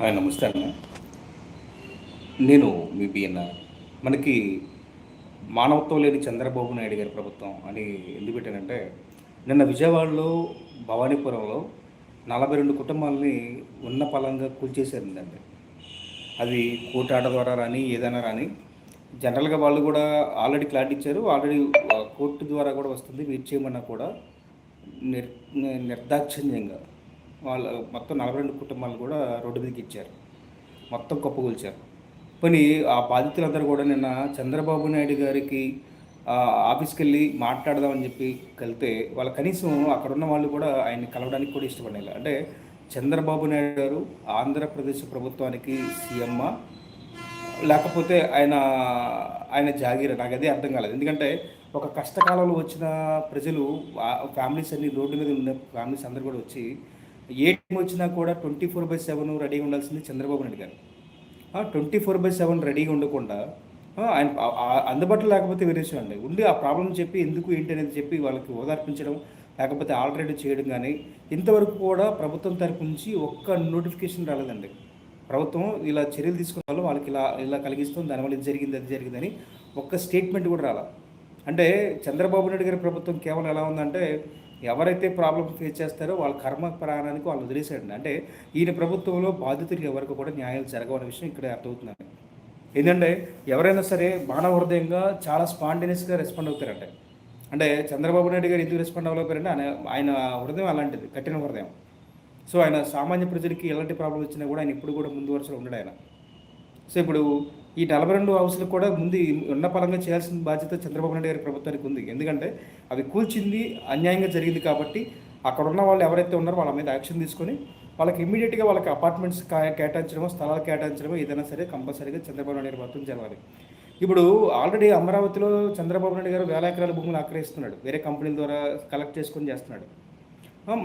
Hi నమస్తే అన్న. నేను మీ బిఎన్న మనకి మానవత్వం లేని చంద్రబాబు నాయుడు గారి ప్రభుత్వం అని ఎందుకు పెట్టానంటే నిన్న విజయవాడలో భవానీపురంలో నలభై రెండు కుటుంబాలని ఉన్న పలంగా కూల్చేసారిందండి అది కోర్టు ద్వారా రాని ఏదైనా రాని జనరల్గా వాళ్ళు కూడా ఆల్రెడీ క్లారిటీ ఇచ్చారు ఆల్రెడీ కోర్టు ద్వారా కూడా వస్తుంది వెయిట్ చేయమన్నా కూడా నిర్ నిర్దాక్షిణ్యంగా. వాళ్ళ మొత్తం నలభై రెండు కుటుంబాలు కూడా రోడ్డు మీదకి ఇచ్చారు. మొత్తం కప్పగొలిచారు. పోనీ ఆ బాధితులందరూ కూడా నిన్న చంద్రబాబు నాయుడు గారికి ఆఫీస్కి వెళ్ళి మాట్లాడదామని చెప్పి కలితే వాళ్ళ కనీసం అక్కడ ఉన్న వాళ్ళు కూడా ఆయన్ని కలవడానికి కూడా ఇష్టపడలేదు. అంటే చంద్రబాబు నాయుడు గారు ఆంధ్రప్రదేశ్ ప్రభుత్వానికి సీఎమ్మా లేకపోతే ఆయన ఆయన జాగీర. నాకు అదే అర్థం కాలేదు. ఎందుకంటే ఒక కష్టకాలంలో వచ్చిన ప్రజలు ఫ్యామిలీస్ అన్ని రోడ్డు మీద ఉన్న ఫ్యామిలీస్ అందరు కూడా వచ్చి ఏ టైం వచ్చినా కూడా ట్వంటీ ఫోర్ బై సెవెన్ రెడీగా ఉండాల్సింది చంద్రబాబు నాయుడు గారు. ట్వంటీ ఫోర్ బై సెవెన్ రెడీగా ఉండకుండా ఆయన అందుబాటులో లేకపోతే వేరే విషయం అండి. ఉండి ఆ ప్రాబ్లం చెప్పి ఎందుకు ఏంటి అనేది చెప్పి వాళ్ళకి ఓదార్పించడం లేకపోతే ఆల్రెడీ చేయడం కానీ ఇంతవరకు కూడా ప్రభుత్వం తరపు నుంచి ఒక్క నోటిఫికేషన్ రాలేదండి. ప్రభుత్వం ఇలా చర్యలు తీసుకున్న వాళ్ళు వాళ్ళకి ఇలా ఇలా కలిగిస్తుంది దానివల్ల ఇది జరిగింది అది జరిగిందని ఒక్క స్టేట్మెంట్ కూడా రాలా. అంటే చంద్రబాబు నాయుడు గారి ప్రభుత్వం కేవలం ఎలా ఉందంటే ఎవరైతే ప్రాబ్లం ఫేస్ చేస్తారో వాళ్ళ కర్మ ప్రాణానికి వాళ్ళు వదిలేసాడు అంటే ఈయన ప్రభుత్వంలో బాధితులకు ఎవరికి కూడా న్యాయాలు జరగవనే విషయం ఇక్కడ అర్థమవుతుందండి. ఏంటంటే ఎవరైనా సరే మానవ హృదయంగా చాలా స్పాంటేనియస్గా రెస్పాండ్ అవుతారంటే. అంటే చంద్రబాబు నాయుడు గారు ఎందుకు రెస్పాండ్ అవ్వలేకపోయారంటే ఆయన ఆయన హృదయం అలాంటిది కఠిన హృదయం. సో ఆయన సామాన్య ప్రజలకి ఎలాంటి ప్రాబ్లం వచ్చినా కూడా ఆయన ఇప్పుడు కూడా ముందు వరుసలో ఉండడు ఆయన. సో ఇప్పుడు ఈ నలభై రెండు హౌస్లు కూడా ముందు ఉన్న పరంగా చేయాల్సిన బాధ్యత చంద్రబాబు నాయుడు గారి ప్రభుత్వానికి ఉంది. ఎందుకంటే అవి కూల్చింది అన్యాయంగా జరిగింది కాబట్టి అక్కడ ఉన్న వాళ్ళు ఎవరైతే ఉన్నారో వాళ్ళ మీద యాక్షన్ తీసుకొని వాళ్ళకి ఇమీడియట్గా వాళ్ళకి అపార్ట్మెంట్స్ కేటాయించడమో స్థలాలు కేటాయించడమో ఏదైనా సరే కంపల్సరీగా చంద్రబాబు నాయుడు గారి ప్రభుత్వం జరగాలి. ఇప్పుడు ఆల్రెడీ అమరావతిలో చంద్రబాబు నాయుడు గారు వేల ఎకరాల భూములు ఆక్రయిస్తున్నాడు. వేరే కంపెనీల ద్వారా కలెక్ట్ చేసుకొని చేస్తున్నాడు.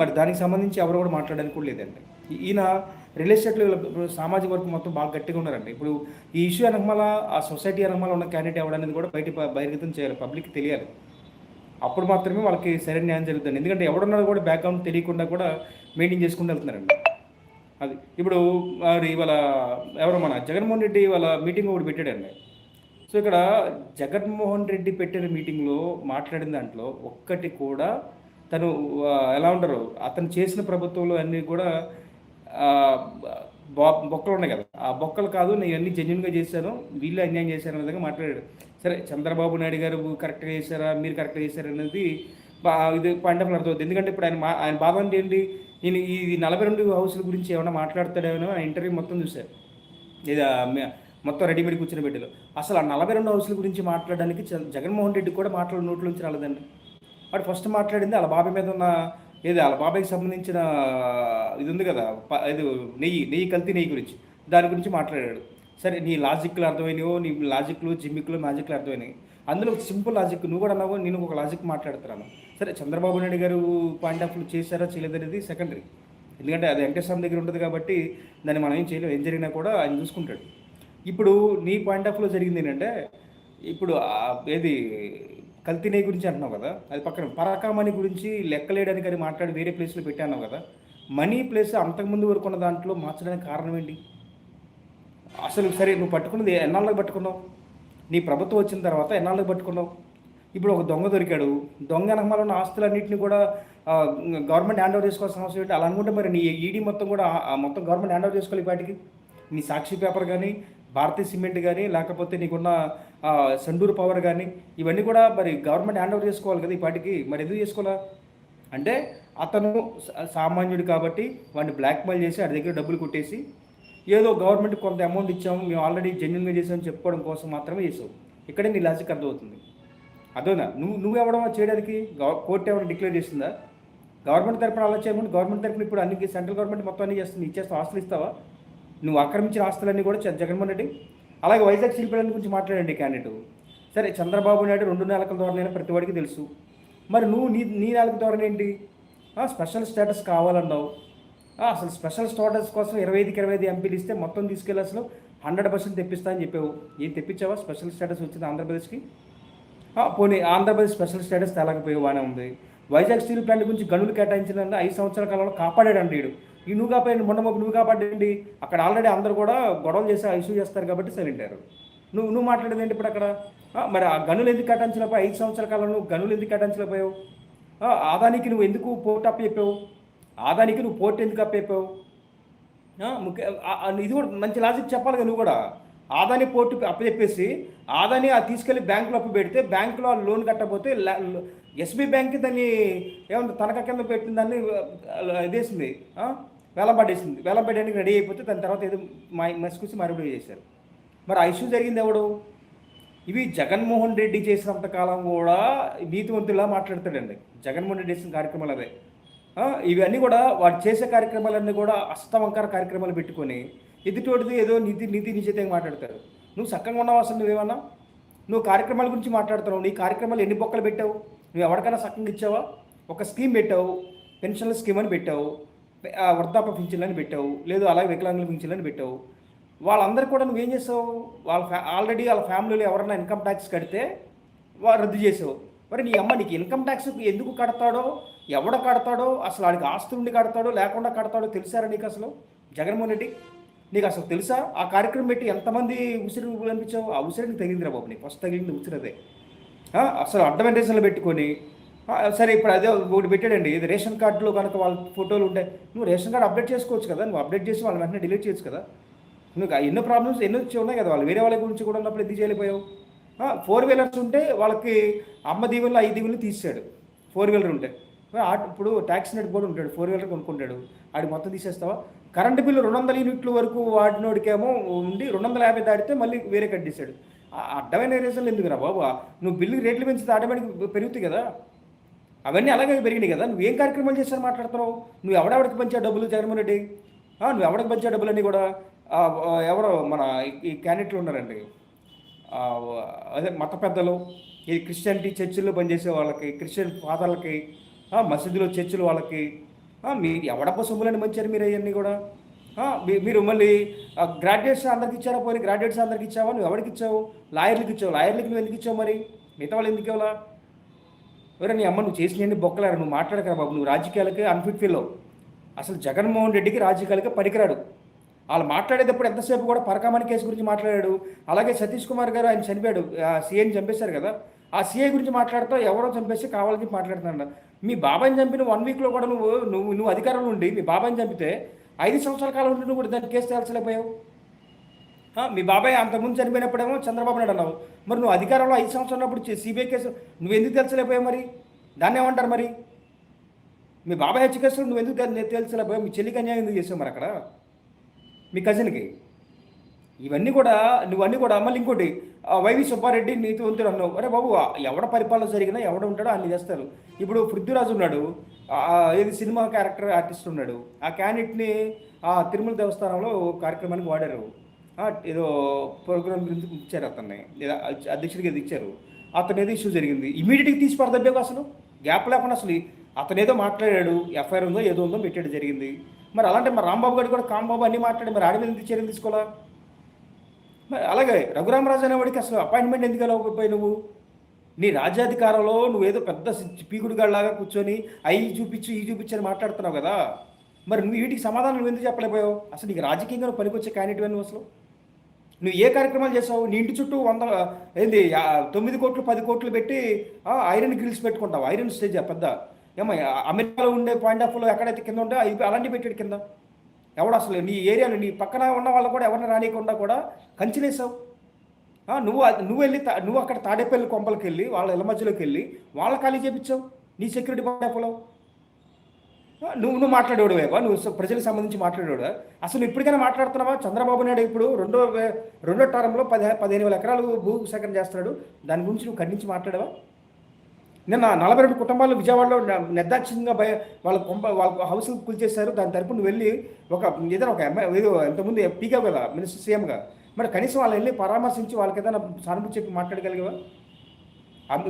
మరి దానికి సంబంధించి ఎవరు కూడా మాట్లాడడానికి కూడా లేదండి. ఈయన రియల్ ఎస్టేట్లో ఇప్పుడు సామాజిక వర్గం మొత్తం బాగా గట్టిగా ఉన్నారండి. ఇప్పుడు ఈ ఇష్యూ అనకమాల ఆ సొసైటీ అనకమాల ఉన్న క్యాండిడేట్ ఎవడనేది కూడా బయట బహిర్గతం చేయాలి పబ్లిక్ తెలియాలి. అప్పుడు మాత్రమే వాళ్ళకి సరైన న్యాయం జరుగుతుంది. ఎందుకంటే ఎవడున్నారో కూడా బ్యాక్గ్రౌండ్ తెలియకుండా కూడా మెయింటైన్ చేసుకుంటూ వెళ్తున్నారండి. అది ఇప్పుడు మరి ఇవాళ ఎవరు మన జగన్మోహన్ రెడ్డి వాళ్ళ మీటింగ్ ఒకటి పెట్టాడండి. సో ఇక్కడ జగన్మోహన్ రెడ్డి పెట్టిన మీటింగ్లో మాట్లాడిన దాంట్లో ఒక్కటి కూడా తను ఎలా ఉండరు అతను చేసిన ప్రభుత్వంలో అన్నీ కూడా బొక్కలు ఉన్నాయి కదా. ఆ బొక్కలు కాదు నేను అన్ని జెన్యున్గా చేశాను. వీళ్ళు అన్యాయం చేశారు అనే విధంగా మాట్లాడాడు. సరే చంద్రబాబు నాయుడు గారు కరెక్ట్గా చేశారా? మీరు కరెక్ట్గా చేశారా? అనేది బా- ఇది పాయింట్ అర్థం అర్థమవుతుంది. ఎందుకంటే ఇప్పుడు ఆయన మా- ఆయన బాధ అంటే ఏంటి? నేను ఈ నలభై రెండు హౌస్ల గురించి ఏమైనా మాట్లాడతాడేమో ఆ ఇంటర్వ్యూ మొత్తం చూశారు. ఇది మొత్తం రెడీమేడ్ కూర్చుని పెట్టారు అసలు ఆ నలభై రెండు హౌస్ల గురించి మాట్లాడడానికి చ- జగన్మోహన్ రెడ్డి కూడా మాట్లాడే నోట్ల నుంచి రాలేదండి. వాడు ఫస్ట్ మాట్లాడింది వాళ్ళ బాబు మీద ఉన్న ఏది వాళ్ళ బాబాయ్కి సంబంధించిన ఇది ఉంది కదా ఇది నెయ్యి నెయ్యి కల్తీ నెయ్యి గురించి. దాని గురించి మాట్లాడాడు. సరే నీ లాజిక్లు అర్థమైనవో నీ లాజిక్లు జిమ్మిక్లు మ్యాజిక్లు అర్థమైనవి అందులో ఒక సింపుల్ లాజిక్ నువ్వు కూడా అన్నావు నేను ఒక లాజిక్ మాట్లాడుతున్నాను. సరే చంద్రబాబు నాయుడు గారు పాయింట్ ఆఫ్ వ్యూ చేశారా చేయలేదనేది సెకండరీ. ఎందుకంటే అది వెంకటేశ్వర దగ్గర ఉంటుంది కాబట్టి దాన్ని మనం ఏం చేయలేం. ఏం జరిగినా కూడా ఆయన చూసుకుంటాడు. ఇప్పుడు నీ పాయింట్ ఆఫ్లో జరిగింది ఏంటంటే ఇప్పుడు ఏది కల్తీనే గురించి అంటున్నావు కదా? అది పక్కన పరకామణి గురించి లెక్కలేయడానికి అని మాట్లాడి వేరే ప్లేస్లో పెట్టాను కదా? మనీ ప్లేస్ అంతకుముందు వరకు ఉన్న దాంట్లో మార్చడానికి కారణం ఏంటి? అసలు సరే నువ్వు పట్టుకున్నది ఎన్నాళ్ళకి పట్టుకున్నావు? నీ ప్రభుత్వం వచ్చిన తర్వాత ఎన్నాళ్ళకి పట్టుకున్నావు? ఇప్పుడు ఒక దొంగ దొరికాడు. దొంగ వెనకమాల ఉన్న ఆస్తులన్నింటినీ కూడా గవర్నమెంట్ హ్యాండ్ ఓవర్ చేసుకోవాల్సిన అవసరం ఏంటి? అలా అనుకుంటే మరి నీ ఈడీ మొత్తం కూడా మొత్తం గవర్నమెంట్ హ్యాండ్ ఓవర్ చేసుకోవాలి వాటికి? నీ సాక్షి పేపర్ కానీ భారతీయ సిమెంట్ కానీ లేకపోతే నీకున్న సండూరు పవర్ కానీ ఇవన్నీ కూడా మరి గవర్నమెంట్ హ్యాండ్ ఓవర్ చేసుకోవాలి కదా ఈ పాటికి. మరి ఎందుకు చేసుకోవాలా? అంటే అతను సా- సామాన్యుడు కాబట్టి వాడిని బ్లాక్మెయిల్ చేసి వాడి దగ్గర డబ్బులు కొట్టేసి ఏదో గవర్నమెంట్ కొంత అమౌంట్ ఇచ్చాము మేము ఆల్రెడీ జెన్యున్గా చేసామని చెప్పుకోవడం కోసం మాత్రమే చేసావు. ఇక్కడే నీ లాజిక్ అర్థమవుతుంది. అదేనా? నువ్వు నువ్వు ఎవడమో చేయడానికి? గవ- కోర్టు ఏమైనా డిక్లేర్ చేసిందా? గవర్నమెంట్ తరపున అలా చేయమని గవర్నమెంట్ తరపున ఇప్పుడు అన్ని సెంట్రల్ గవర్నమెంట్ మొత్తం అన్ని చేస్తుంది. ఇచ్చేస్తావు? ఆస్తులు ఇస్తావా? నువ్వు ఆక్రమించిన ఆస్తులన్నీ కూడా జగన్మోహన్ రెడ్డి. అలాగే వైజాగ్ శిల్పాలని గురించి మాట్లాడండి క్యాండిడేట్. సరే చంద్రబాబు నాయుడు రెండు నెలల ద్వారా ప్రతి వాడికి తెలుసు. మరి నువ్వు నీ నీ నెలక ద్వారా ఏంటి? స్పెషల్ స్టేటస్ కావాలన్నావు. అసలు స్పెషల్ స్టేటస్ కోసం ఇరవై ఐదుకి ఇరవై ఐదు ఎంపీలు ఇస్తే మొత్తం తీసుకెళ్ళి అసలు హండ్రెడ్ పర్సెంట్ తెప్పిస్తా అని చెప్పావు. ఏం తెప్పించావా? స్పెషల్ స్టేటస్ వచ్చింది ఆంధ్రప్రదేశ్కి? పోనీ ఆంధ్రప్రదేశ్ స్పెషల్ స్టేటస్ తేలకపోయి బాగానే ఉంది. వైజాగ్ స్టీల్ ప్లాంట్ గురించి గనులు కేటాయించిందంటే ఐదు సంవత్సరాల కాలంలో కాపాడాడు అంటే వీడు ఈ నువ్వు కాపాడండి మొన్న మొన్న నువ్వు కాపాడండి. అక్కడ ఆల్రెడీ అందరు కూడా గొడవలు చేసి ఇష్యూ చేస్తారు కాబట్టి సైలెంట్ అయ్యారు. నువ్వు నువ్వు మాట్లాడేది ఏంటి ఇప్పుడు అక్కడ? మరి ఆ గనులు ఎందుకు కట్టించలేకపోయి ఐదు సంవత్సరాల కాలం నువ్వు గనులు ఎందుకు కట్టించలేకపోయావు ఆదానికి నువ్వు ఎందుకు పోర్ట్ అప్ ఆదానికి నువ్వు పోర్ట్ ఎందుకు అప్ ముఖ్య ఇది కూడా మంచి లాజిక్ చెప్పాలి కదా నువ్వు కూడా. ఆదాని పోర్టు అప్పచెప్పేసి ఆదాని అది తీసుకెళ్ళి బ్యాంకులో అప్పు పెడితే బ్యాంకులో లోన్ కట్టకపోతే ఎస్బీ బ్యాంక్ దాన్ని ఏమంటే తనఖా కింద పెట్టిన దాన్ని ఇదేసింది. ఆ, వేలం రెడీ అయిపోతే దాని తర్వాత ఏదో మా మసుకొచ్చి మరొకటి చేశారు. మరి ఆ ఇష్యూ జరిగింది ఎవడు? ఇవి జగన్మోహన్ రెడ్డి చేసినంత కాలం కూడా నీతివంతులా మాట్లాడతాడండి. జగన్మోహన్ రెడ్డి చేసిన కార్యక్రమాలు అవే. ఇవన్నీ కూడా వాడు చేసే కార్యక్రమాలన్నీ కూడా అస్తవంకర కార్యక్రమాలు పెట్టుకొని ఎదుటోటిది ఏదో నీతి నీతి నిజతంగా మాట్లాడతారు. నువ్వు సక్కంగా ఉన్నావు అసలు నువ్వేమన్నా? నువ్వు కార్యక్రమాల గురించి మాట్లాడుతున్నావు. నీ కార్యక్రమాలు ఎన్ని బొక్కలు పెట్టావు? నువ్వు ఎవరికైనా సక్కంగా ఇచ్చావా? ఒక స్కీమ్ పెట్టావు. పెన్షన్ల స్కీమ్ అని పెట్టావు. వృద్ధాప్య పింఛన్లని అని పెట్టావు లేదు అలాగే వికలాంగుల పింఛన్లని అని పెట్టావు. వాళ్ళందరూ కూడా నువ్వేం చేసావు? వాళ్ళ ఫ్యా ఆల్రెడీ వాళ్ళ ఫ్యామిలీలో ఎవరైనా ఇన్కమ్ ట్యాక్స్ కడితే వా- రద్దు చేసావు. మరి నీ అమ్మ నీకు ఇన్కమ్ ట్యాక్స్ ఎందుకు కడతాడో ఎవడ కడతాడో అసలు వాడికి ఆస్తులు ఉండి కడతాడో లేకుండా కడతాడో తెలిసారా నీకు అసలు? జగన్మోహన్ రెడ్డి నీకు అసలు తెలుసా? ఆ కార్యక్రమం పెట్టి ఎంతమంది ఉసిరి అనిపించావు? ఆ ఉసిరికి తగిలిందిరా బాబు నీకు. ఫస్ట్ తగిలింది ఉసిరదే అసలు అడ్డమైన పెట్టుకొని సరే ఇప్పుడు అదే ఒకటి పెట్టాడండి. ఇది రేషన్ కార్డులో కనుక వాళ్ళ ఫోటోలు ఉంటాయి నువ్వు రేషన్ కార్డు అప్డేట్ చేసుకోవచ్చు కదా. నువ్వు అప్డేట్ చేసి వాళ్ళ వెంటనే డిలీట్ చేయొచ్చు కదా. నువ్వు ఎన్నో ప్రాబ్లమ్స్ ఎన్నో వచ్చి ఉన్నాయి కదా. వాళ్ళు వేరే వాళ్ళ గురించి కూడా ఉన్నప్పుడు ఎందుకు చేయలేకపోయావు? ఫోర్ వీలర్స్ ఉంటే వాళ్ళకి అమ్మ దీవుల్లో ఐదు దీవెనలు తీసాడు ఫోర్ వీలర్ ఉంటే. ఇప్పుడు ట్యాక్స్ నెట్ కూడా ఉంటాడు. ఫోర్ వీలర్ కొనుక్కుంటాడు. ఆడి మొత్తం తీసేస్తావా? కరెంటు బిల్లు రెండు వందల యూనిట్ల వరకు వాడినోడికేమో ఉండి రెండు వందల యాభై దాటితే మళ్ళీ వేరే కట్టేశాడు. ఆ అడ్డమైన రీజన్లు ఎందుకురా బాబు? నువ్వు బిల్లు రేట్లు పెంచితే ఆటోమేటిక్ పెరుగుతాయి కదా. అవన్నీ అలాగే పెరిగినాయి కదా. నువ్వు ఏం కార్యక్రమాలు చేస్తాను మాట్లాడుతున్నావు? నువ్వు ఎవడెవడికి పంచా డబ్బులు? జగన్మోహన్ రెడ్డి? నువ్వు ఎవడికి పంచా డబ్బులు అన్నీ కూడా? ఆ, ఎవరో మన ఈ- క్యాండిడేట్లు ఉన్నారండి. అదే మత పెద్దలు ఈ క్రిస్టియానిటీ చర్చిల్లో పనిచేసే వాళ్ళకి క్రిస్టియన్ ఫాదర్లకి మసీదులో చర్చిలు వాళ్ళకి మీ ఎవడప్ప సొమ్ములని మంచారు మీరు అవన్నీ కూడా? మీ- మీరు మళ్ళీ గ్రాడ్యుయేట్స్ అందరికి ఇచ్చారా? పోయి గ్రాడ్యుయేట్స్ అందరికి ఇచ్చావా? నువ్వు ఎవరికి ఇచ్చావు? లాయర్లకు ఇచ్చావు? లాయర్లకు నువ్వు ఎందుకు ఇచ్చావు మరి? మిగతా వాళ్ళు ఎందుకు ఇవ్వాలా? ఎవరే నీ అమ్మ నువ్వు చేసినవన్నీ బొక్కలారు నువ్వు మాట్లాడకరా బాబు నువ్వు రాజకీయాలకి అన్ఫిట్ ఫీల్ అవ్వు అసలు జగన్మోహన్ రెడ్డికి రాజకీయాలకి పనికిరాడు. వాళ్ళు మాట్లాడేటప్పుడు ఎంతసేపు కూడా పరకామణి కేసు గురించి మాట్లాడాడు. అలాగే సతీష్ కుమార్ గారు ఆయన చనిపోయాడు. సీఏని చంపేశారు కదా. ఆ సీఐ గురించి మాట్లాడతావు ఎవరో చంపేసి కావాలని మాట్లాడుతున్నాడు మీ బాబాయ్ని చంపిన వన్ వీక్లో కూడా నువ్వు నువ్వు నువ్వు అధికారంలో ఉండి మీ బాబాయ్ని చంపితే ఐదు సంవత్సరాల కాలం ఉండి నువ్వు కూడా దాన్ని కేసు తేల్చలేకపోయావు. మీ బాబాయ్ అంతకుముందు చనిపోయినప్పుడేమో చంద్రబాబు నాయుడు అన్నావు. మరి నువ్వు అధికారంలో ఐదు సంవత్సరాలు ఉన్నప్పుడు సిబిఐ కేసు నువ్వు ఎందుకు తెలుసలేకపోయావు మరి? దాన్ని ఏమంటారు మరి? మీ బాబాయ్ హత్య కేసులు నువ్వు ఎందుకు తెలుసలేకపోయావు? మీ చెల్లికి అన్యాయం ఎందుకు చేసావు మరి అక్కడ? మీ కజిన్కి? ఇవన్నీ కూడా నువ్వన్నీ కూడా మళ్ళీ ఇంకోటి ఆ, వైవి సుబ్బారెడ్డి నీతి వంతుడు అన్నావు. అరే బాబు ఎవడ పరిపాలన జరిగినా ఎవడ ఉంటాడో అన్ని చేస్తారు. ఇప్పుడు పృథ్వీరాజు ఉన్నాడు ఏది సినిమా క్యారెక్టర్ ఆర్టిస్ట్ ఉన్నాడు. ఆ క్యాండిడేట్ని ఆ తిరుమల దేవస్థానంలో కార్యక్రమానికి వాడారు. ఏదో ప్రోగ్రామ్ గురించి ఇచ్చారు అతన్ని. అధ్యక్షుడికి ఏదో ఇచ్చారు. అతను ఏదో ఇష్యూ జరిగింది. ఇమీడియట్గా తీసి పడదబ్బేవు అసలు. గ్యాప్ లేకుండా అసలు అతను ఏదో మాట్లాడాడు. ఎఫ్ఐఆర్ ఉందో ఏదో ఉందో పెట్టాడు జరిగింది. మరి అలాంటి మరి రాంబాబు గారు కూడా కాంబాబు అన్నీ మాట్లాడి మరి ఆడి మీద ఎందుకు చర్యలు తీసుకోవాలా? మరి అలాగే రఘురామరాజు అనేవాడికి అసలు అపాయింట్మెంట్ ఎందుకు వెళ్ళకపోయి నువ్వు? నీ రాజ్యాధికారంలో నువ్వేదో పెద్ద పీకుడుగాళ్ళలాగా కూర్చొని అవి చూపించు ఈ చూపించు అని మాట్లాడుతున్నావు కదా. మరి నువ్వు వీటికి సమాధానం నువ్వు ఎందుకు చెప్పలేకపోయావు? అసలు నీకు రాజకీయంగా పనికొచ్చే క్యాండిడేట్ నువ్వు అసలు. నువ్వు ఏ కార్యక్రమాలు చేసావు? నీ ఇంటి చుట్టూ వంద ఏంది తొమ్మిది కోట్లు పది కోట్లు పెట్టి ఐరన్ గ్రిల్స్ పెట్టుకుంటావు? ఐరన్ స్టేజ్ పెద్ద? ఏమో అమెరికాలో ఉండే పాయింట్ ఆఫ్లో ఎక్కడైతే కింద ఉంటే అవి అలాంటి పెట్టాడు కింద? ఎవడు అసలు? నీ ఏరియాలో నీ పక్కన ఉన్న వాళ్ళు కూడా ఎవరిని రానియకుండా కూడా కంచిలేసావు. నువ్వు అది- నువ్వు వెళ్ళి నువ్వు అక్కడ తాడేపల్లి కొంపలకి వెళ్ళి వాళ్ళ ఇళ్ళ మధ్యలోకి వెళ్ళి వాళ్ళ ఖాళీ చేపించావు. నీ సెక్యూరిటీ పాయింట్ ఆఫ్ నువ్వు నువ్వు మాట్లాడేవాడువేవా నువ్వు ప్రజలకు సంబంధించి మాట్లాడేవాడు అసలు ఇప్పటికైనా మాట్లాడుతున్నావా? చంద్రబాబు నాయుడు ఇప్పుడు రెండో రెండో టర్మ్లో పది పదిహేను వేల ఎకరాలు భూ సేకరణ చేస్తున్నాడు. దాని గురించి నువ్వు ఖండించి మాట్లాడావా? నిన్న నలభై రెండు కుటుంబాలు విజయవాడలో నిర్దాక్షిణ్యంగా భయ వాళ్ళ కొంప వాళ్ళ హౌస్ కూల్చేశారు. దాని తరపున నువ్వు వెళ్ళి ఒక ఏదైనా ఒక ఎంఐ ఏదో ఎంతమంది పీకా కదా మినిస్టర్ సీఎంగా. మరి కనీసం వాళ్ళు వెళ్ళి పరామర్శించి వాళ్ళకి ఏదైనా సానుభూతి చెప్పి మాట్లాడగలిగేవా?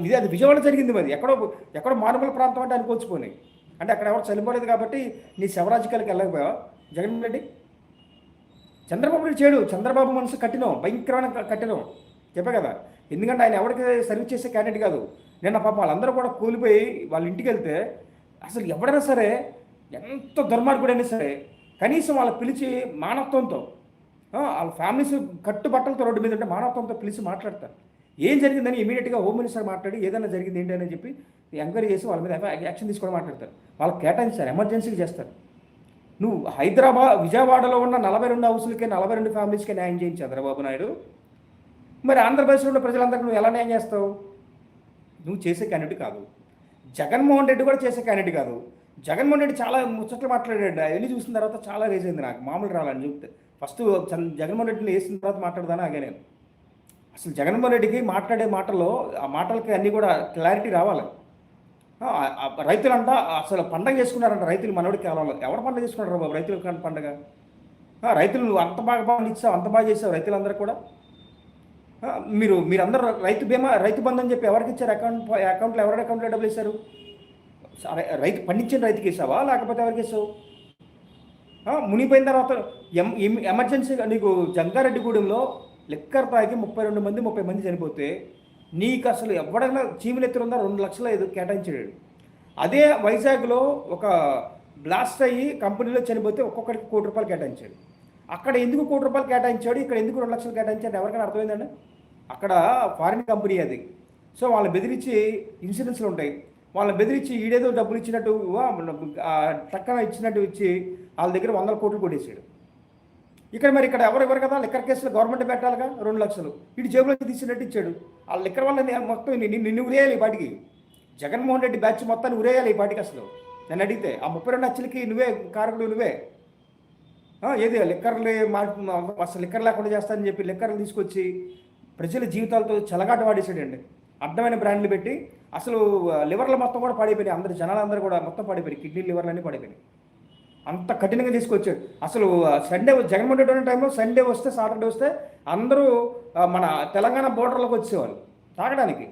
ఇది అది విజయవాడ జరిగింది మరి. ఎక్కడో ఎక్కడో మారుమూల ప్రాంతం అంటే అనుకోవచ్చు పోనీ. అంటే అక్కడ ఎవరు చనిపోలేదు కాబట్టి నీ శవరాజకీయాలకు వెళ్ళకపోయావా? జగన్మోహన్ రెడ్డి? చంద్రబాబు నాయుడు చేయడు. చంద్రబాబు మనసు కట్టినం భయంకరమైన క- కట్టినం చెప్పే కదా. ఎందుకంటే ఆయన ఎవరికి సర్వీస్ చేసే క్యాండిడేట్ కాదు. నిన్న పాపం వాళ్ళందరూ కూడా కూలిపోయి వాళ్ళ ఇంటికి వెళ్తే అసలు ఎవడైనా సరే ఎంత దుర్మార్గుడైనా సరే కనీసం వాళ్ళు పిలిచి మానవత్వంతో వాళ్ళ ఫ్యామిలీస్ కట్టుబట్టలతో రోడ్డు మీద ఉంటే మానవత్వంతో పిలిచి మాట్లాడతారు. ఏం జరిగిందని ఇమీడియట్గా హోమ్ మినిస్టర్ మాట్లాడి ఏదైనా జరిగింది ఏంటి అని చెప్పి ఎంక్వైరీ చేసి వాళ్ళ మీద యాక్షన్ తీసుకోవడం మాట్లాడతారు. వాళ్ళకి కేటాయించారు ఎమర్జెన్సీకి చేస్తారు. నువ్వు హైదరాబాద్ విజయవాడలో ఉన్న నలభై రెండు హౌసులకే నలభై రెండు ఫ్యామిలీస్కే న్యాయం చేయించి చంద్రబాబు నాయుడు. మరి ఆంధ్రప్రదేశ్లో ఉన్న ప్రజలందరికీ నువ్వు ఎలా న్యాయం చేస్తావు? నువ్వు చేసే క్యాండిడేట్ కాదు. జగన్మోహన్ రెడ్డి కూడా చేసే క్యాండిడేట్ కాదు. జగన్మోహన్ రెడ్డి చాలా ముచ్చట్లు మాట్లాడాడు. అవన్నీ చూసిన తర్వాత చాలా రేజ్ అయింది నాకు. మామూలు రాలని చెప్తే ఫస్ట్ జగన్మోహన్ రెడ్డిని వేసిన తర్వాత మాట్లాడదాను అగే నేను. అసలు జగన్మోహన్ రెడ్డికి మాట్లాడే మాటల్లో ఆ మాటలకి అన్నీ కూడా క్లారిటీ రావాలి. రైతులంతా రైతులంట అసలు పండగ చేసుకున్నారంట రైతులు మనోడికి కాలంలో. ఎవరు పండగ చేసుకున్నారు బాబు రైతుల పండగ? రైతులు నువ్వు అంత బాగా పండించావు అంత బాగా చేసావు రైతులందరూ కూడా? మీరు మీరందరూ రైతు బీమా రైతు బంధు అని చెప్పి ఎవరికి ఇచ్చారు? అకౌంట్ అకౌంట్లో ఎవరి అకౌంట్లో డబ్బులు వేశారు సరే, రైతు పండించిన రైతుకి వేసావా లేకపోతే ఎవరికి వేసావు మునిగిపోయిన తర్వాత ఎం ఎం- ఎమర్జెన్సీగా నీకు జంగారెడ్డిగూడెంలో లిక్కర్ తాగి ముప్పై రెండు మంది ముప్పై మంది చనిపోతే నీకు అసలు ఎవడైనా చీములు ఎత్తురుందా రెండు లక్షల ఐదు కేటాయించాడు అదే వైజాగ్లో ఒక బ్లాస్ట్ అయ్యి కంపెనీలో చనిపోతే ఒక్కొక్కరికి కోటి రూపాయలు కేటాయించాడు. అక్కడ ఎందుకు కోటి రూపాయలు కేటాయించాడు? ఇక్కడ ఎందుకు రెండు లక్షలు కేటాయించాడు? ఎవరికైనా అర్థమైందండి అక్కడ ఫారిన్ కంపెనీ అది. సో వాళ్ళని బెదిరించి ఇన్సూరెన్స్లు ఉంటాయి. వాళ్ళని బెదిరించి ఈడేదో డబ్బులు ఇచ్చినట్టు టక్కన ఇచ్చినట్టు ఇచ్చి వాళ్ళ దగ్గర వందల కోట్లు కొట్టేసాడు ఇక్కడ మరి ఇక్కడ ఎవరు ఎవరు కదా? లిక్కర్ కేసులు గవర్నమెంట్ పెట్టాలిగా? రెండు లక్షలు. ఇటు జేబులో తీసినట్టు ఇచ్చాడు. ఆ లిక్కర్ వల్ల మొత్తం నిన్ను ఉరేయాలి ఈ పాటికి. జగన్మోహన్ రెడ్డి బ్యాచ్ మొత్తాన్ని ఉరేయాలి ఈ పాటికి అసలు. నన్ను అడిగితే ఆ ముప్పై రెండు లక్షలకి నువ్వే కారకుడు నువ్వే? ఏది? లిక్కర్లు మా అసలు లిక్కర్ లేకుండా చేస్తానని చెప్పి లిక్కర్లు తీసుకొచ్చి ప్రజల జీవితాలతో చెలగాట వాడేసాడండి అర్థమైన బ్రాండ్లు పెట్టి అసలు లివర్లు మొత్తం కూడా పడిపోయినాయి. అందరు జనాలందరూ కూడా మొత్తం పడిపోయి కిడ్నీ లివర్లు అన్నీ పడిపోయినాయి. అంత కఠినంగా తీసుకొచ్చాడు. అసలు సండే జగన్మోహన్ రెడ్డి ఉన్న టైంలో సండే వస్తే సాటర్డే వస్తే అందరూ మన తెలంగాణ బోర్డర్లోకి వచ్చేవాళ్ళు తాగడానికి.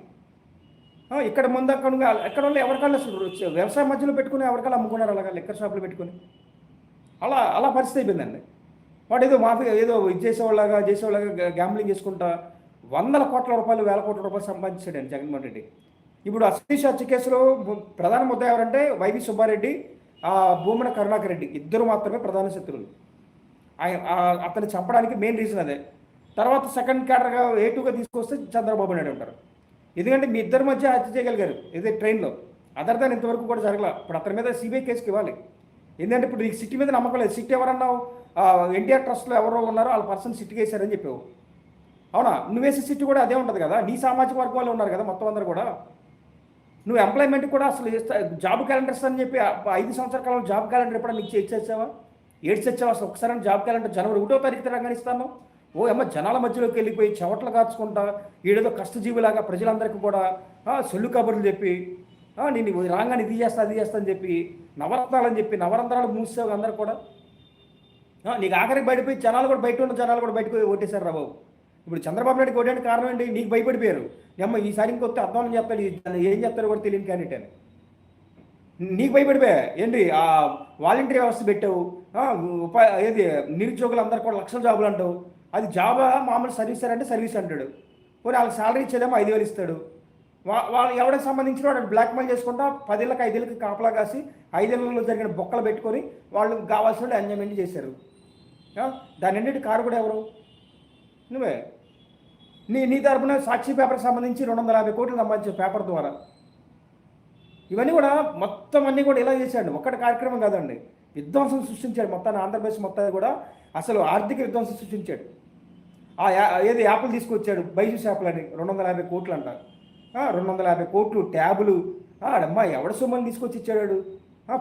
ఇక్కడ ముందు అక్కడ ఎక్కడ వాళ్ళు ఎవరికాళ్ళు అసలు వ్యవసాయ మధ్యలో పెట్టుకుని ఎవరికాళ్ళు అమ్ముకున్నారు అలాగా లిక్కర్ షాపులు పెట్టుకుని. అలా అలా పరిస్థితి అయిపోయిందండి. వాడు ఏదో మాఫీ ఏదో ఇది చేసేవాళ్ళగా చేసేవాళ్ళగా గ్యాంబ్లింగ్ చేసుకుంటా వందల కోట్ల రూపాయలు వేల కోట్ల రూపాయలు సంపాదించాడు జగన్మోహన్ రెడ్డి. ఇప్పుడు అశ్వీష్ హత్య కేసులో ప్రధాన ముద్ద ఎవరంటే వైవి సుబ్బారెడ్డి భూమన కరుణాకర్ రెడ్డి ఇద్దరు మాత్రమే ప్రధాన శత్రువులు. ఆయన అతను అతన్ని చంపడానికి మెయిన్ రీజన్ అదే. తర్వాత సెకండ్ క్యాడర్గా ఏ టూగా తీసుకొస్తే చంద్రబాబు నాయుడు ఉంటారు. ఎందుకంటే మీ ఇద్దరి మధ్య హత్య చేయగలిగారు. ఇదే ట్రైన్లో అదర్ దాన్ ఇంతవరకు కూడా జరగల. ఇప్పుడు అతని మీద సిబిఐ కేసుకి ఇవ్వాలి. ఎందుకంటే ఇప్పుడు నీకు సిటీ మీద నమ్మకం లేదు. సిటీ ఎవరన్నావు? ఎన్టీఆర్ ట్రస్ట్లో ఎవరో ఉన్నారో వాళ్ళ పర్సన్ సిటీకి వేశారని చెప్పావు. అవునా? నువ్వేసే సిటీ కూడా అదే ఉంటుంది కదా. నీ సామాజిక వర్గం వాళ్ళు ఉన్నారు కదా మొత్తం అందరూ కూడా. నువ్వు ఎంప్లాయ్మెంట్ కూడా అసలు జాబ్ క్యాలెండర్స్ అని చెప్పి ఐదు సంవత్సరాల కాలం జాబ్ క్యాలెండర్ ఎప్పుడైనా నీకు చేసేసావా? ఏడ్చి వచ్చావా అసలు ఒకసారి జాబ్ క్యాలెండర్ జనవరి ఒకటో తారీఖు తెలంగాణ ఇస్తాను ఓ అమ్మ జనాల మధ్యలోకి వెళ్ళిపోయి చెవట్లు కాచుకుంటా ఏడేదో కష్టజీవిలాగా ప్రజలందరికీ కూడా సొల్లు కబుర్లు చెప్పి నేను రాగానే ఇది చేస్తా అది చేస్తా అని చెప్పి నవరత్నాలు అని చెప్పి నవరంధ్రాలు మూసేవు అందరు కూడా. నీకు ఆఖరికి బయటపోయి జనాలు కూడా బయట ఉన్న జనాలు కూడా బయటకు పోయి ఓటేశారు రా బాబు. ఇప్పుడు చంద్రబాబు నాయుడు ఓటేయడానికి కారణం ఏంటి? నీకు భయపడిపోయారు. అమ్మ ఈసారి ఇంకొస్తే అర్థం చెప్తాడు ఏం చెప్తారో కూడా తెలియని క్యాండిడేట్ అని. నీకు భయపడిపోయా? ఏంటి? ఆ వాలంటీర్ వ్యవస్థ పెట్టావు. ఆ, ఉపా ఏది నిరుద్యోగులు అందరు కూడా లక్షల జాబులు అంటావు. అది జాబా? మామూలు సర్వీస్ అంటే సర్వీస్ అంటాడు. పోనీ వాళ్ళకి సాలరీ ఇచ్చేదేమో ఐదు వేలు ఇస్తాడు. వా వాళ్ళు ఎవరికి సంబంధించిన వాడు బ్లాక్మెయిల్ చేసుకుంటా పదేళ్ళకి ఐదేళ్ళకి కాపలా కాసి ఐదేళ్ళలో జరిగిన బొక్కలు పెట్టుకొని వాళ్ళు కావాల్సిన ఎంజాయ్మెంట్ చేశారు. దాని అన్నిటి కారు కూడా ఎవరు? నువ్వే. నీ నీ తరపున సాక్షి పేపర్కి సంబంధించి రెండు వందల యాభై కోట్లు సంబంధించిన పేపర్ ద్వారా. ఇవన్నీ కూడా మొత్తం అన్నీ కూడా ఇలా చేశాడు. ఒక్కటి కార్యక్రమం కాదండి. విధ్వంసం సృష్టించాడు. మొత్తాన్ని ఆంధ్రప్రదేశ్ మొత్తాన్ని కూడా అసలు ఆర్థిక విధ్వంసం సృష్టించాడు. ఆ యా ఏది యాప్లు తీసుకొచ్చాడు? బైజూస్ యాప్లు అని. రెండు వందల యాభై కోట్లు అంటారు రెండు వందల యాభై కోట్లు ట్యాబులు. అమ్మా ఎవడ సొమ్మని తీసుకొచ్చి ఇచ్చాడు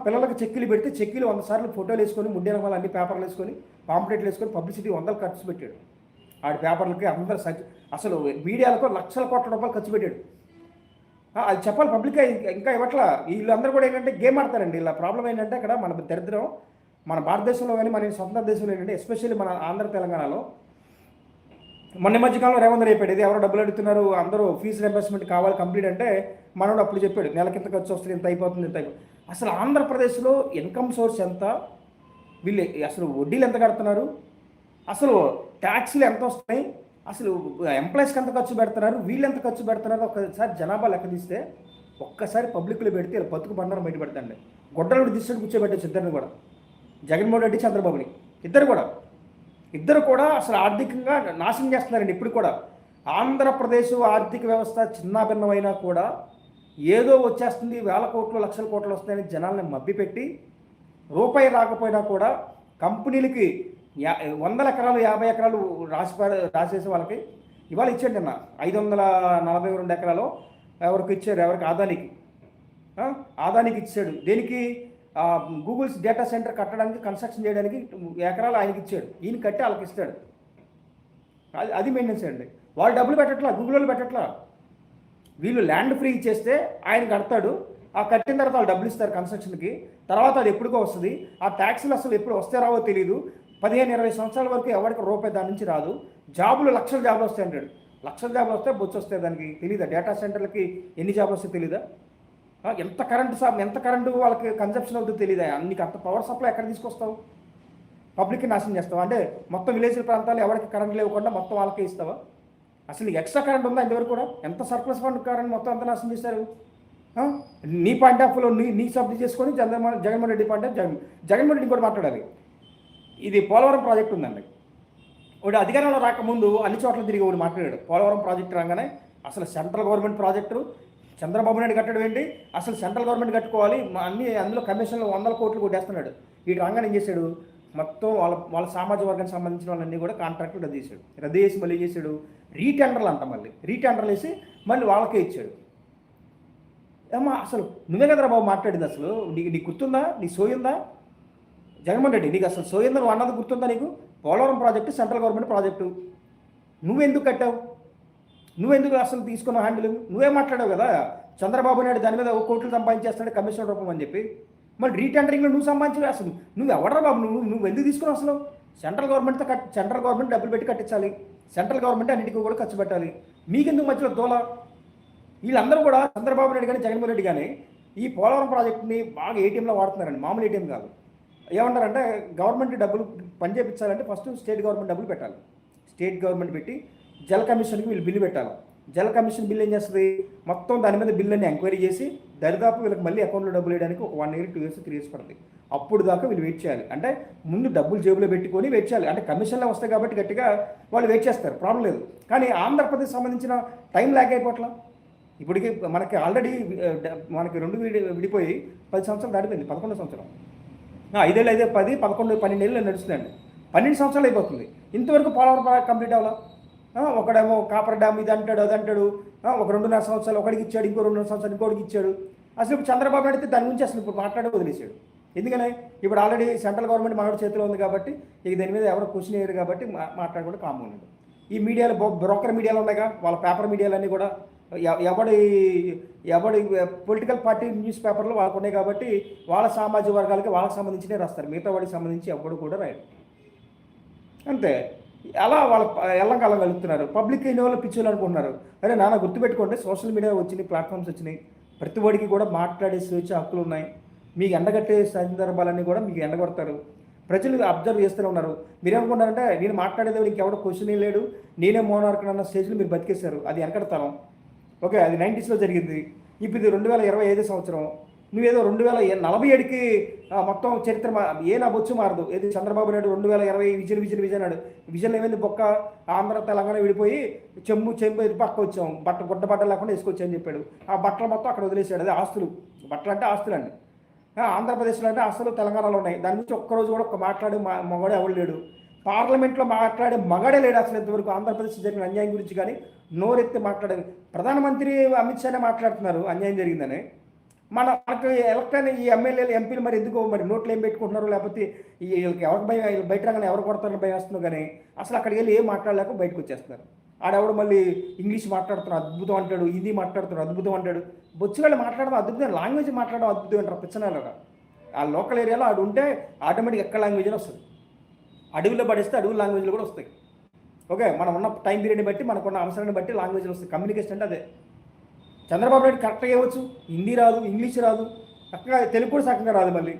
పిల్లలకు చెక్కులు పెడితే చెక్కులు వంద సార్లు ఫోటోలు వేసుకొని ముడ్డే రంగాలు అన్ని పేపర్లు వేసుకొని పాంప్లెట్లు వేసుకొని పబ్లిసిటీ వందలు ఖర్చు పెట్టాడు. ఆడి పేపర్లకి అందరు సచ్- అసలు మీడియాలకు లక్షల కోట్ల రూపాయలు ఖర్చు పెట్టాడు. అది చెప్పాలి పబ్లిక్ ఇంకా ఇవ్వట్లా. వీళ్ళందరూ కూడా ఏంటంటే గేమ్ ఆడతారండి. ఇలా ప్రాబ్లం ఏంటంటే అక్కడ మన దరిద్రం మన భారతదేశంలో కానీ మన స్వతంత్ర దేశంలో ఏంటంటే ఎస్పెషల్లీ మన ఆంధ్ర తెలంగాణలో. మొన్న మధ్యకాలంలో రేవంత్ అయిపోయాడు ఇది ఎవరో డబ్బులు అడుగుతున్నారు అందరూ ఫీజు రింబర్స్మెంట్ కావాలి కంప్లీట్ అంటే మనోడు అప్పుడు చెప్పాడు. నెలకి ఇంత ఖర్చు వస్తుంది ఇంత అయిపోతుంది ఇంత అయిపోతుంది అసలు ఆంధ్రప్రదేశ్లో ఇన్కమ్ సోర్స్ ఎంత? వీళ్ళు అసలు వడ్డీలు ఎంత కడుతున్నారు? అసలు ట్యాక్స్లు ఎంత వస్తున్నాయి? అసలు ఎంప్లాయీస్కి ఎంత ఖర్చు పెడుతున్నారు? వీళ్ళు ఎంత ఖర్చు పెడుతున్నారు? ఒకసారి జనాభా లెక్క తీస్తే ఒక్కసారి పబ్లిక్లో పెడితే ఇలా బతుకు బండారం బయట పెడతాండి గొడ్డలు తీసుకొని కూర్చోబెట్టచ్చు ఇద్దరిని కూడా. జగన్మోహన్ రెడ్డి చంద్రబాబుని. ఇద్దరు కూడా. ఇద్దరు కూడా అసలు ఆర్థికంగా నాశనం చేస్తున్నారండి ఇప్పుడు కూడా. ఆంధ్రప్రదేశ్ ఆర్థిక వ్యవస్థ చిన్నాభిన్నమైనా కూడా ఏదో వచ్చేస్తుంది వేల కోట్లు లక్షల కోట్లు వస్తాయని జనాల్ని మబ్బిపెట్టి రూపాయి రాకపోయినా కూడా కంపెనీలకి యా వందల ఎకరాలు యాభై ఎకరాలు రాసి రాసేసి వాళ్ళకి ఇవాళ ఇచ్చాడు నిన్న. ఐదు వందల నలభై రెండు ఎకరాలు ఎవరికి ఇచ్చారు? ఎవరికి? ఆదానికి. ఆదానికి ఇచ్చాడు. దేనికి? గూగుల్స్ డేటా సెంటర్ కట్టడానికి కన్స్ట్రక్షన్ చేయడానికి ఎకరాలు ఆయనకి ఇచ్చాడు. ఈయన కట్టి వాళ్ళకి ఇస్తాడు. అది అది మెయింటెన్స్ అండి. వాళ్ళు డబ్బులు పెట్టట్లా? గూగుల్ వాళ్ళు పెట్టట్లా? వీళ్ళు ల్యాండ్ ఫ్రీ ఇచ్చేస్తే ఆయన కడతాడు. ఆ కట్టిన తర్వాత వాళ్ళు డబ్బులు ఇస్తారు కన్స్ట్రక్షన్కి తర్వాత అది ఎప్పుడుకో వస్తుంది. ఆ ట్యాక్సులు అసలు ఎప్పుడు వస్తే రావో తెలియదు పదిహేను ఇరవై సంవత్సరాల వరకు ఎవరికి రూపాయి దాని నుంచి రాదు. జాబులు లక్షల జాబులు వస్తాయి అంటాడు. లక్షల జాబులు వస్తే బొచ్చు వస్తాయి దానికి. తెలియదా డేటా సెంటర్లకి ఎన్ని జాబులు వస్తాయి తెలీదా? ఎంత కరెంటు సా ఎంత కరెంటు వాళ్ళకి కన్సెప్షన్ అవుతుందో తెలియదా నీకు అంత పవర్ సప్లై ఎక్కడ తీసుకొస్తావు? పబ్లిక్కి నాశనం చేస్తావా? అంటే మొత్తం విలేజ్ ప్రాంతాలు ఎవరికి కరెంట్ లేకుండా మొత్తం వాళ్ళకే ఇస్తావా? అసలు ఎక్స్ట్రా కరెంట్ ఉందా ఇంతవరకు కూడా? ఎంత సర్ప్లస్ ఫండ్ కరెంట్ మొత్తం అంత నాశనం చేశారు? నీ పాయింట్ ఆఫ్ నీ నీ సబ్జీ చేసుకొని జగన్మోహన్ జగన్మోహన్ రెడ్డి పాయింట్ ఆఫ్ జగన్ జగన్మోహన్ రెడ్డి కూడా మాట్లాడాలి. ఇది పోలవరం ప్రాజెక్ట్ ఉందండి. వాడు అధికారంలో రాకముందు అన్ని చోట్ల తిరిగి వాడు మాట్లాడాడు. పోలవరం ప్రాజెక్టు రాగానే అసలు central government project Chandrababu Naidu కట్టడం ఏంటి? అసలు సెంట్రల్ గవర్నమెంట్ కట్టుకోవాలి. అన్ని అందులో కమిషన్లు వందల కోట్లు కొట్టేస్తున్నాడు వీటి రాగానే ఏం చేశాడు? మొత్తం వాళ్ళ వాళ్ళ సామాజిక వర్గానికి సంబంధించిన వాళ్ళన్నీ కూడా కాంట్రాక్ట్లు రద్దు చేశాడు. రద్దు చేసి మళ్ళీ ఏం చేశాడు? రీటెండర్లు అంట మళ్ళీ. రీటెండర్లు వేసి మళ్ళీ వాళ్ళకే ఇచ్చాడు. ఏమో అసలు నువ్వే కదరా బాబు మాట్లాడింది అసలు? నీకు నీకు గుర్తుందా? నీ సోయిందా? జగన్మోహన్ రెడ్డి నీకు అసలు సోయిందా అన్నది గుర్తుందా నీకు? Polavaram project central government project. నువ్వెందుకు కట్టావు? నువ్వెందుకు అసలు తీసుకున్న హ్యాండిల్? నువ్వే మాట్లాడావు కదా చంద్రబాబు నాయుడు దాని మీద ఒక కోట్లు సంపాదించేస్తాడు కమిషన్ రూపం అని చెప్పి. మళ్ళీ రీటెండరింగ్లో నువ్వు సంపాదించవు అసలు. నువ్వు ఎవడరా బాబు నువ్వు? నువ్వు ఎందుకు తీసుకున్నావు అసలు? సెంట్రల్ గవర్నమెంట్తో కట్ సెంట్రల్ గవర్నమెంట్ డబ్బులు పెట్టి కట్టించాలి. సెంట్రల్ గవర్నమెంట్ అన్నిటికీ కూడా ఖర్చు పెట్టాలి. మీకెందుకు మధ్యలో దోల? వీళ్ళందరూ కూడా చంద్రబాబు నాయుడు కానీ జగన్మోహన్ రెడ్డి కానీ ఈ పోలవరం ప్రాజెక్ట్ని బాగా ఏటీఎంలో వాడుతున్నారండి. మామూలు ఏటీఎం కాదు. ఏమంటారంటే గవర్నమెంట్ డబ్బులు పని చేయించాలంటే ఫస్ట్ స్టేట్ గవర్నమెంట్ డబ్బులు పెట్టాలి. స్టేట్ గవర్నమెంట్ పెట్టి జల కమిషన్కి వీళ్ళు బిల్లు పెట్టాలి. జల కమిషన్ బిల్ ఏం చేస్తుంది? మొత్తం దాని మీద బిల్ అన్ని ఎంక్వైరీ చేసి దరిదాపు వీళ్ళకి మళ్ళీ అకౌంట్లో డబ్బులు వేయడానికి ఒక one year two years three years పడుతుంది. అప్పుడు దాకా వీళ్ళు వెయిట్ చేయాలి. అంటే ముందు డబ్బులు జేబులో పెట్టుకొని వెయిట్ చేయాలి. అంటే కమిషన్లో వస్తాయి కాబట్టి గట్టిగా వాళ్ళు వెయిట్ చేస్తారు. ప్రాబ్లం లేదు. కానీ ఆంధ్రప్రదేశ్ సంబంధించిన టైం ల్యాగ్ అయిపోట్లా ఇప్పటికి మనకి ఆల్రెడీ మనకి రెండు విడి విడిపోయి పది సంవత్సరాలు దాటిపోయింది. పదకొండు సంవత్సరం. ఐదేళ్ళు అయితే పది పదకొండు పన్నెండు ఏళ్ళు నడుస్తుందండి పన్నెండు సంవత్సరాలు అయిపోతుంది. ఇంతవరకు పోలవరం ప్రాజెక్ట్ కంప్లీట్ అవ్వాలా? ఒకడేమో కాపర్ డ్యామ్ ఇది అంటాడు అది అంటాడు. ఒక రెండున్నర సంవత్సరాలు ఒకడికి ఇచ్చాడు ఇంకో రెండున్నర సంవత్సరాలు ఇంకోటికి ఇచ్చాడు. అసలు ఇప్పుడు చంద్రబాబు నాయుడు దాని గురించి అసలు ఇప్పుడు మాట్లాడే వదిలేశాడు. ఎందుకని? ఇప్పుడు ఆల్రెడీ సెంట్రల్ గవర్నమెంట్ మనోడి చేతిలో ఉంది కాబట్టి ఇక దాని మీద ఎవరు క్వశ్చన్ వేయరు కాబట్టి మా మాట్లాడకుండా కామన్ ఈ మీడియాలో బొ- బ్రోకర్ మీడియాలు ఉండగా వాళ్ళ పేపర్ మీడియాలన్నీ కూడా. ఎవడి ఎవడి పొలిటికల్ పార్టీ న్యూస్ పేపర్లు వాళ్ళకు ఉన్నాయి కాబట్టి వాళ్ళ సామాజిక వర్గాలకి వాళ్ళకి సంబంధించినే రాస్తారు. మిగతా వాడికి సంబంధించి ఎవడు కూడా రాయడు అంతే. అలా వాళ్ళ ఎల్లంకాలం కలుగుతున్నారు పబ్లిక్ అయిన వాళ్ళు పిచ్చులు అనుకుంటున్నారు. అరే నాన్న గుర్తుపెట్టుకోండి సోషల్ మీడియా వచ్చినాయి ప్లాట్ఫామ్స్ వచ్చినాయి. ప్రతి వాడికి కూడా మాట్లాడే స్వేచ్ఛ హక్కులు ఉన్నాయి. మీకు ఎండగట్టే సందర్భాలన్నీ కూడా మీకు ఎండగొడతారు. ప్రజలు అబ్జర్వ్ చేస్తూనే ఉన్నారు. మీరు ఏమనుకుంటారంటే నేను మాట్లాడేది ఇంకెవడో క్వశ్చన్ లేడు. నేనే మోనార్కన్ అన్న స్టేజ్లో మీరు బతికేశారు. అది వెనకడతనం. ఓకే అది నైంటీస్లో జరిగింది. ఇప్పుడు ఇది రెండు వేల ఇరవై ఐదు సంవత్సరం. నువ్వేదో రెండు వేల నలభై ఏడుకి మొత్తం చరిత్ర మా- ఏ నా బొచ్చు మారదు. ఏది చంద్రబాబు నాయుడు రెండు వేల ఇరవై విజన్ విజన్ విజన్ అన్నాడు. విజన్ ఏమైంది? బొక్క ఆంధ్ర తెలంగాణ విడిపోయి చెమ్ము చెంబు పక్క వచ్చాం. బట్ట గుడ్డ బట్టలు లేకుండా వేసుకొచ్చామని చెప్పాడు. ఆ బట్టలు మొత్తం అక్కడ వదిలేసాడు అదే ఆస్తులు. బట్టలు అంటే ఆస్తులు అండి. ఆంధ్రప్రదేశ్లో అంటే ఆస్తులు తెలంగాణలో ఉన్నాయి. దాని గురించి ఒక్కరోజు కూడా ఒక మాట్లాడే మా మగవాడు ఎవడు లేడు. పార్లమెంట్లో మాట్లాడే మగాడే లేడు అసలు ఇంతవరకు. ఆంధ్రప్రదేశ్ జరిగిన అన్యాయం గురించి కానీ నోరెత్తి మాట్లాడేది ప్రధానమంత్రి అమిత్ షానే మాట్లాడుతున్నారు. అన్యాయం జరిగిందని. మన మనకు ఎలక్ట్రాన్ ఈ ఎమ్మెల్యేలు ఎంపీలు మరి ఎందుకు మరి నోట్లు ఏం పెట్టుకుంటున్నారు? లేకపోతే వీళ్ళకి ఎవరికి భయం? వీళ్ళు బయట రాగానే ఎవరు కొడతారని భయం వస్తుందో కానీ అసలు అక్కడికి వెళ్ళి ఏం మాట్లాడలేక బయటకు వచ్చేస్తున్నారు. ఆడెవడు మళ్ళీ ఇంగ్లీష్ మాట్లాడుతున్నాడు అద్భుతం అంటాడు. హిందీ మాట్లాడుతున్నాడు అద్భుతం అంటాడు. బొచ్చుగాళ్ళు మాట్లాడడం అద్భుతం. లాంగ్వేజ్ మాట్లాడడం అద్భుతం అంటారు పిచ్చనాలుగా ఆ లోకల్ ఏరియాలో ఆడు ఉంటే ఆటోమేటిక్ ఎక్కడ లాంగ్వేజ్ వస్తుంది. అడవిలో పడేస్తే అడవి లాంగ్వేజ్లు కూడా వస్తాయి. ఓకే మనం ఉన్న టైం పీరియడ్ని బట్టి మనకున్న అవసరాన్ని బట్టి లాంగ్వేజ్లు వస్తాయి. కమ్యూనికేషన్ అంటే అదే. చంద్రబాబు నాయుడు కరెక్ట్గా ఇవ్వచ్చు హిందీ రాదు ఇంగ్లీష్ రాదు. చక్కగా తెలుగు కూడా చక్కగా రాదు మళ్ళీ.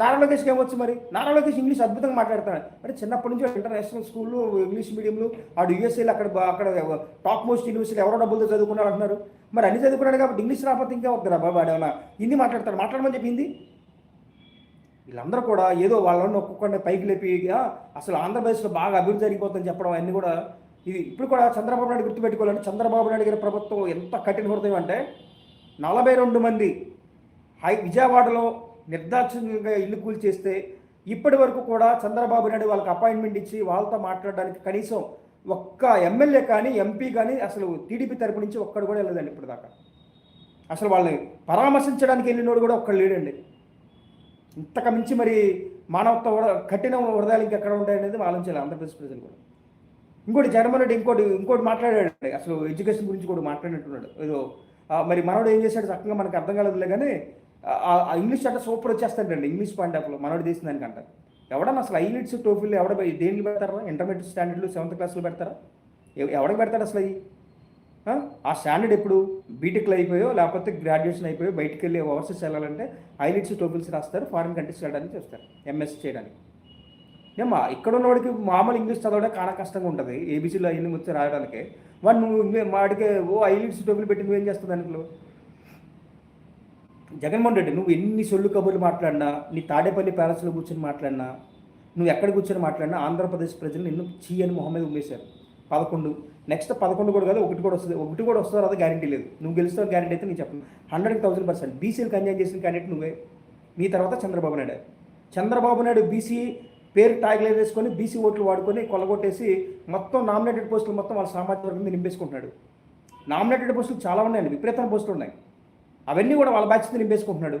నారా లోకేష్కి ఏమొచ్చు మరి? నారా లోకేష్ ఇంగ్లీష్ అద్భుతంగా మాట్లాడతాడు. అంటే చిన్నప్పటి నుంచి ఇంటర్నేషనల్ స్కూళ్ళు ఇంగ్లీష్ మీడియంలు ఆడు యూఎస్ఏలో అక్కడ అక్కడ టాప్ మోస్ట్ యూనివర్సిటీ ఎవరో డబ్బులతో చదువుకున్నారు అంటున్నారు. మరి అన్ని చదువుకున్నాడు కాబట్టి ఇంగ్లీష్ రాకపోతే ఇంకా వద్దురా బాబు? ఆడేమన్నా హిందీ మాట్లాడతాడు. మాట్లాడమని చెప్పి హిందీ? వీళ్ళందరూ కూడా ఏదో వాళ్ళని ఒక్కొక్కరిని పైకి లేపిగా అసలు ఆంధ్రప్రదేశ్లో బాగా అభివృద్ధి జరిగిపోతుందని చెప్పడం అన్నీ కూడా ఇది ఇప్పుడు కూడా చంద్రబాబు నాయుడు గుర్తుపెట్టుకోవాలంటే చంద్రబాబు నాయుడు గారి ప్రభుత్వం ఎంత కఠిన హృదయం అంటే నలభై రెండు మంది హై విజయవాడలో నిర్దాక్షిణ్యంగా ఇల్లు కూల్చేస్తే ఇప్పటి వరకు కూడా చంద్రబాబు నాయుడు వాళ్ళకి అపాయింట్మెంట్ ఇచ్చి వాళ్ళతో మాట్లాడడానికి కనీసం ఒక్క ఎమ్మెల్యే కానీ ఎంపీ కానీ అసలు టీడీపీ తరపు నుంచి ఒక్కడు కూడా వెళ్ళదండి ఇప్పుడు దాకా అసలు వాళ్ళని పరామర్శించడానికి వెళ్ళినోడు కూడా ఒక్కడు లేడండి. ఇంతకు మించి మరి మానవత్వ కఠిన హృదయాలు ఇంకెక్కడ ఉంటాయనేది ఆలోచించాలి ఆంధ్రప్రదేశ్ ప్రజలు కూడా. ఇంకోటి జగన్మోహన్ రెడ్డి ఇంకోటి ఇంకోటి మాట్లాడాడు అసలు ఎడ్యుకేషన్ గురించి కూడా మాట్లాడినట్టున్నాడు. ఏదో మరి మనోడు ఏం చేశాడు చక్కగా మనకు అర్థం కాలేదులే కానీ ఆ ఇంగ్లీష్ అంటే సూపర్ వచ్చేస్తాడండి. ఇంగ్లీష్ పాయింట్ ఆఫ్లో మనోడు తీసిన దానికంట ఎవడన్నా అసలు ఐలిట్స్ టోఫీలు ఎవడ దేనికి పెడతారా? ఇంటర్మీడియట్ స్టాండర్డ్లు సెవెంత్ క్లాస్లో పెడతారా? ఎవడికి పెడతాడు అసలు అవి ఆ? స్టాండర్డ్ ఎప్పుడు? బీటెక్లో అయిపోయో లేకపోతే గ్రాడ్యుయేషన్ అయిపోయో బయటికి వెళ్ళి ఓవర్సీస్ వెళ్ళాలంటే ఐలిట్స్ టోపిల్స్ రాస్తారు ఫారిన్ కంట్రీస్ వెళ్ళడానికి చూస్తారు ఎంఎస్ చేయడానికి. ఏమ్మా ఇక్కడ ఉన్నవాడికి మామూలు ఇంగ్లీష్ చదవడం చాలా కష్టంగా ఉంటుంది. ఏబీసీలో అవన్నీ వచ్చి రాయడానికి. వాడు నువ్వు వాడికి ఓ ఐలిట్స్ టోపులు పెట్టి నువ్వేం చేస్తావు దాంట్లో? జగన్మోహన్ రెడ్డి నువ్వు ఎన్ని సొల్లు కబుర్లు మాట్లాడినా నీ తాడేపల్లి ప్యాలెస్లో కూర్చొని మాట్లాడినా నువ్వు ఎక్కడ కూర్చొని మాట్లాడినా ఆంధ్రప్రదేశ్ ప్రజలు నిన్ను చీ అని మొహమ్మద్ ఉమ్మేశారు. పదకొండు నెక్స్ట్ పదకొండు కూడా కాదు ఒకటి కూడా వస్తుంది. ఒకటి కూడా వస్తుందో అదే గ్యారంటీ లేదు. నువ్వు గెలుస్తావు గ్యారంటీ అయితే నేను చెప్పను. హండ్రెడ్ థౌసండ్ పర్సెంట్ బీసీలు అన్యాయం చేసిన క్యాండిడేట్ నువ్వే. నీ తర్వాత చంద్రబాబు నాయుడు. చంద్రబాబు నాయుడు బీసీ పేరు ట్యాగ్లైన్ వేసుకొని బీసీ ఓట్లు వాడుకొని కొలగొట్టేసి మొత్తం నామినేటెడ్ పోస్టులు మొత్తం వాళ్ళ సామాజిక వర్గం మీద నింపేసుకుంటున్నాడు. నామినేటెడ్ పోస్టులు చాలా ఉన్నాయండి విపరీతమైన పోస్టులు ఉన్నాయి. అవన్నీ కూడా వాళ్ళ బాధ్యత నింపేసుకుంటున్నాడు.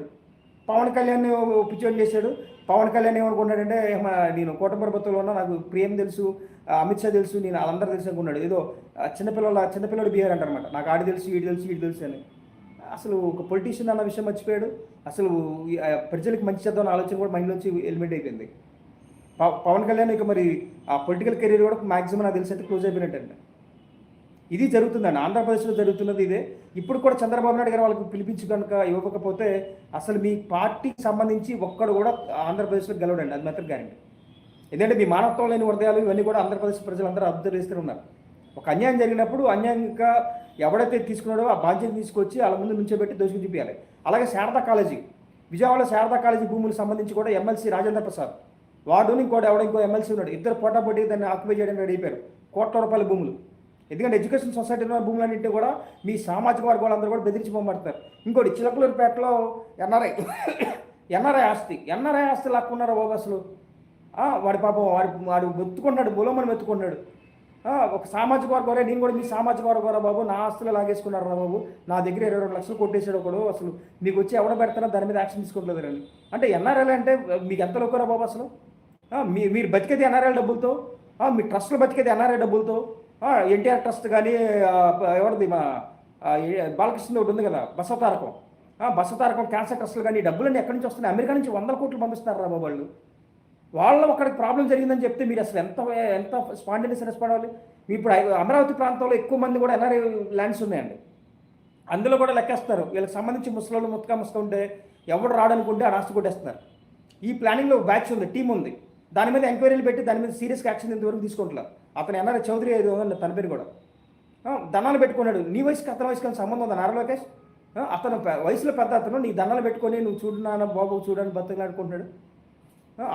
పవన్ కళ్యాణ్ పిచ్చోని చేశాడు. పవన్ కళ్యాణ్ ఏమనుకున్నాడంటే నేను కూటమి ప్రభుత్వంలో ఉన్నా నాకు ప్రియం తెలుసు అమిత్ షా తెలుసు నేను వాళ్ళందరూ తెలుసు అనుకున్నాడు. ఏదో చిన్నపిల్లల చిన్నపిల్లడు బిహేవ్ అంటారనమాట నాకు ఆడి తెలుసు వీడు తెలుసు వీడు తెలుసు అని. అసలు ఒక పొలిటీషియన్ అన్న విషయం మర్చిపోయాడు. అసలు ప్రజలకు మంచి చేద్దాం అన్న ఆలోచన కూడా మైండ్లోంచి ఎలిమెంట్ అయిపోయింది. పవ- పవన్ కళ్యాణ్ ఇక మరి ఆ పొలిటికల్ కెరీర్ కూడా మాక్సిమం నాకు తెలిసి అయితే క్లోజ్ అయిపోయినట్టండి ఇది జరుగుతుందండి. ఆంధ్రప్రదేశ్లో జరుగుతున్నది ఇదే. ఇప్పుడు కూడా చంద్రబాబు నాయుడు గారు వాళ్ళకి పిలిపించి కనుక ఇవ్వకపోతే అసలు మీ పార్టీకి సంబంధించి ఒక్కడు కూడా ఆంధ్రప్రదేశ్లో గెలవడండి. అది మాత్రం గ్యారంటీ ఎందుకంటే మీ మానవత్వం లేని హృదయాలు ఇవన్నీ కూడా ఆంధ్రప్రదేశ్ ప్రజలందరూ అబ్జర్వ్ చేస్తూనే ఉన్నారు. ఒక అన్యాయం జరిగినప్పుడు అన్యాయంగా ఎవడైతే తీసుకున్నాడో ఆ బాధ్యత తీసుకొచ్చి వాళ్ళ ముందు నుంచోబెట్టి దోషుకు చూపించాలి అలాగే శారదా కాలేజీ. విజయవాడ శారదా కాలేజీ భూములకు సంబంధించి కూడా ఎమ్మెల్సీ రాజేంద్ర ప్రసాద్. వార్డు ఇంకోటి ఎవడో ఇంకో ఎమ్మెల్సీ ఉన్నాడు. ఇద్దరు పోటాపోటీ దాన్ని ఆక్యుపై చేయడానికి రెడీ అయిపోయారు. కోట్ల రూపాయల భూములు. ఎందుకంటే ఎడ్యుకేషన్ సొసైటీలో ఉన్న భూములన్నింటి కూడా మీ సామాజిక వర్గాలందరూ కూడా బెదిరించి పంపడతారు ఇంకోటి చిలకలూరుపేటలో ఎన్ఆర్ఐ ఎన్ఆర్ఐ ఆస్తి ఎన్ఆర్ఐ ఆస్తి లాక్కున్నారు బాబు అసలు? వాడి పాపం వాడు వాడు మెత్తుకున్నాడు మూలమని మెత్తుకున్నాడు ఒక సామాజిక వర్గం నేను కూడా మీ సామాజిక వర్గం బాబు నా ఆస్తులు లాగేసుకున్నారు రా బాబు? నా దగ్గర ఇరవై రెండు లక్షలు కొట్టేసాడు ఒకడు అసలు. మీకు వచ్చి ఎవడ పెడతానో దాని మీద యాక్షన్ తీసుకోవట్లేదు రండి అంటే ఎన్ఆర్ఎల్ అంటే మీకు ఎంత లోకరా బాబు అసలు? మీ మీరు బతికేది ఎన్ఆర్ఎల్ డబ్బులతో? మీ ట్రస్ట్లు బతికేది ఎన్ఆర్ఐ డబ్బులతో? ఎన్టీఆర్ ట్రస్ట్ కానీ ఎవరిది మా బాలకృష్ణ ఒకటి ఉంది కదా బసతారకం బసతారకం క్యాన్సర్ ట్రస్టులు కానీ డబ్బులన్నీ ఎక్కడి నుంచి వస్తున్నాయి? అమెరికా నుంచి వందల కోట్లు పంపిస్తారు రా బాబు వాళ్ళు? వాళ్ళ అక్కడికి ప్రాబ్లం జరిగిందని చెప్తే మీరు అసలు ఎంత ఎంత స్పాండినస్ రెస్పాండ్ అవ్వాలి? ఇప్పుడు అమరావతి ప్రాంతంలో ఎక్కువ మంది కూడా ఎన్ఆర్ఐ ల్యాండ్స్ ఉన్నాయండి. అందులో కూడా లెక్కేస్తారు వీళ్ళకి సంబంధించి ముసలోళ్ళు ముత్తుగా ముసుక ఉంటే ఎవడు రాడనుకుంటే ఆ రాష్ట్ర కొట్టేస్తున్నారు. ఈ ప్లానింగ్లో బ్యాచ్ ఉంది టీం ఉంది. దాని మీద ఎంక్వైరీలు పెట్టి దాని మీద సీరియస్గా యాక్షన్ ఇంతవరకు తీసుకుంటున్నారు అతను ఎన్ఆర్ చౌదరి ఏదో తన పేరు కూడా. దండాలు పెట్టుకున్నాడు. నీ వయసుకి అతని వయసుకి సంబంధం ఉందా? నారా లోకేష్? అతను వయసులో పెద్ద అతను. నీ దండాలు పెట్టుకొని నువ్వు చూడు నాన్న బాబు చూడని బతుకులాడుకుంటున్నాడు.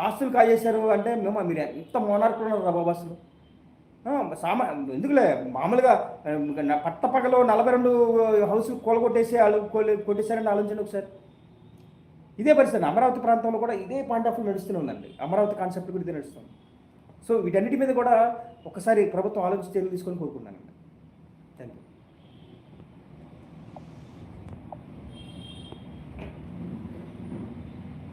ఆస్తులు కాజేశారు అంటే మేము మీరు ఎంత మోనార్కులు ఉన్నారు రా బాబు అసలు? సామా ఎందుకులే? మామూలుగా ఆ, పట్టపగలో నలభై రెండు హౌస్ కూలగొట్టేసి వాళ్ళు కొట్టేశారని ఆలోచన ఒకసారి. ఇదే పరిస్థితి. అమరావతి ప్రాంతంలో కూడా ఇదే పాయింట్ ఆఫ్ వ్యూ నడుస్తూనే ఉందండి. అమరావతి కాన్సెప్ట్ కూడా ఇదే నడుస్తుంది. సో వీటన్నిటి మీద కూడా ఒకసారి ప్రభుత్వం ఆలోచించి చర్యలు తీసుకొని కోరుకున్నానండి